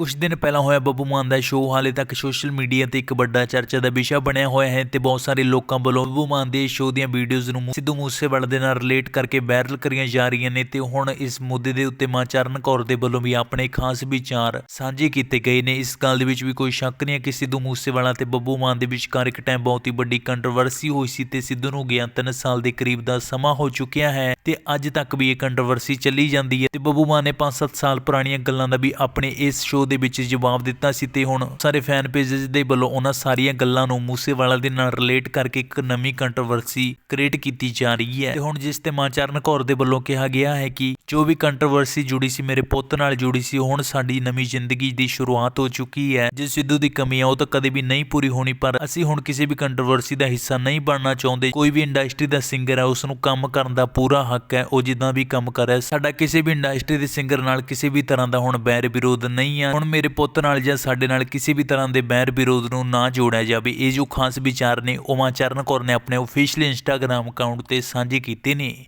ਕੁਝ ਦਿਨ ਪਹਿਲਾਂ ਹੋਇਆ ਬੱਬੂ ਮਾਨ ਦਾ ਸ਼ੋਅ ਹਾਲੇ ਤੱਕ ਸੋਸ਼ਲ ਮੀਡੀਆ ਤੇ ਇੱਕ ਵੱਡਾ ਚਰਚਾ ਦਾ ਵਿਸ਼ਾ ਬਣਿਆ ਹੋਇਆ ਹੈ ਤੇ ਬਹੁਤ ਸਾਰੇ ਲੋਕਾਂ ਵੱਲੋਂ ਬੱਬੂ ਮਾਨ ਦੇ ਸ਼ੋਅ ਦੀਆਂ ਵੀਡੀਓਜ਼ ਨੂੰ ਸਿੱਧੂ ਮੂਸੇਵਾਲੇ ਦੇ ਨਾਲ ਰਿਲੇਟ ਕਰਕੇ ਵਾਇਰਲ ਕਰੀਆਂ ਜਾ ਰਹੀਆਂ ਨੇ ਤੇ ਹੁਣ ਇਸ ਮੁੱਦੇ ਦੇ ਉੱਤੇ ਮਾਂ ਚਰਨ ਕੌਰ ਦੇ ਵੱਲੋਂ ਵੀ ਆਪਣੇ ਖਾਸ ਵਿਚਾਰ ਸਾਂਝੇ ਕੀਤੇ ਗਏ ਨੇ। ਇਸ ਗੱਲ ਦੇ ਵਿੱਚ ਵੀ ਕੋਈ ਸ਼ੱਕ ਨਹੀਂ ਹੈ ਕਿ ਸਿੱਧੂ ਮੂਸੇਵਾਲਾ ਤੇ ਬੱਬੂ ਮਾਨ ਦੇ ਵਿਚਕਾਰ ਇੱਕ ਟਾਈਮ ਬਹੁਤ ਹੀ ਵੱਡੀ ਕੰਟਰੋਵਰਸੀ ਹੋਈ ਸੀ ਤੇ ਸਿੱਧੂ ਨੂੰ ਗਿਆ 3 ਸਾਲ ਦੇ ਕਰੀਬ ਦਾ ਸਮਾਂ ਹੋ ਚੁੱਕਿਆ ਹੈ ਤੇ ਅੱਜ ਤੱਕ ਵੀ ਇਹ ਕੰਟਰੋਵਰਸੀ ਚੱਲੀ ਜਾਂਦੀ ਹੈ ਤੇ ਬੱਬੂ ਮਾਨ ਨੇ 5-7 ਸਾਲ ਪੁਰਾਣੀਆਂ ਗੱਲਾਂ ਦਾ ਵੀ ਆਪਣੇ ਇਸ ਸ਼ੋਅ ਦੇ ਵਿੱਚ ਜਵਾਬ ਦਿੱਤਾ ਸੀ ਤੇ ਹੁਣ ਸਾਰੇ ਫੈਨ ਪੇजेस ਦੇ ਵੱਲੋਂ ਉਹਨਾਂ ਸਾਰੀਆਂ ਗੱਲਾਂ ਨੂੰ ਮੂਸੇਵਾਲਾ ਦੇ ਨਾਲ ਰਿਲੇਟ ਕਰਕੇ ਇੱਕ ਨਵੀਂ ਕੰਟਰੋਵਰਸੀ ਕ੍ਰੀਏਟ ਕੀਤੀ ਜਾ ਰਹੀ ਹੈ। ਤੇ ਹੁਣ ਜਿਸ ਤੇ ਮਾਂ ਕੌਰ ਦੇ ਵੱਲੋਂ ਕਿਹਾ ਗਿਆ ਹੈ ਕਿ ਜੋ ਵੀ ਕੰਟਰੋਵਰਸੀ ਜੁੜੀ ਸੀ, ਮੇਰੇ ਪੁੱਤ ਨਾਲ ਜੁੜੀ ਸੀ, ਹੁਣ ਸਾਡੀ ਨਵੀਂ ਜ਼ਿੰਦਗੀ ਦੀ ਸ਼ੁਰੂਆਤ ਹੋ ਚੁੱਕੀ ਹੈ। ਜੇ ਸਿੱਧੂ ਦੀ ਕਮੀ ਆ ਉਹ ਤਾਂ ਕਦੇ ਵੀ ਨਹੀਂ ਪੂਰੀ ਹੋਣੀ, ਪਰ ਅਸੀਂ ਹੁਣ ਕਿਸੇ ਵੀ ਕੰਟਰੋਵਰਸੀ ਦਾ ਹਿੱਸਾ ਨਹੀਂ ਬਣਨਾ ਚਾਹੁੰਦੇ। ਕੋਈ ਵੀ ਇੰਡਸਟਰੀ ਦਾ ਸਿੰਗਰ ਹੈ ਉਸ ਨੂੰ ਕੰਮ ਕਰਨ ਦਾ ਪੂਰਾ ਹੱਕ ਹੈ, ਉਹ ਜਿੱਦਾਂ ਵੀ ਕੰਮ ਕਰ ਸਾਡਾ ਕਿਸੇ ਵੀ ਇੰਡਸਟਰੀ ਦੇ ਸਿੰਗਰ ਨਾਲ ਕਿਸੇ ਵੀ ਤਰ੍ਹਾਂ ਦਾ ਹੁਣ ਬੈਰ ਵਿਰੋਧ ਨਹੀਂ ਹੈ ਹੁਣ ਮੇਰੇ ਪੁੱਤ ਨਾਲ ਜਾਂ ਸਾਡੇ ਨਾਲ ਕਿਸੇ ਵੀ ਤਰ੍ਹਾਂ ਦੇ ਬੈਰ ਵਿਰੋਧ ਨੂੰ ਨਾ ਜੋੜਿਆ ਜਾਵੇ, ਇਹ ਜੋ ਖਾਸ ਵਿਚਾਰ ਨੇ, ਉਮਾ ਚਰਨ ਕੌਰ ਨੇ ਆਪਣੇ ਅਫੀਸ਼ੀਅਲ ਇੰਸਟਾਗ੍ਰam ਅਕਾਊਂਟ ਤੇ ਸਾਂਝੇ ਕੀਤੇ ਨੇ।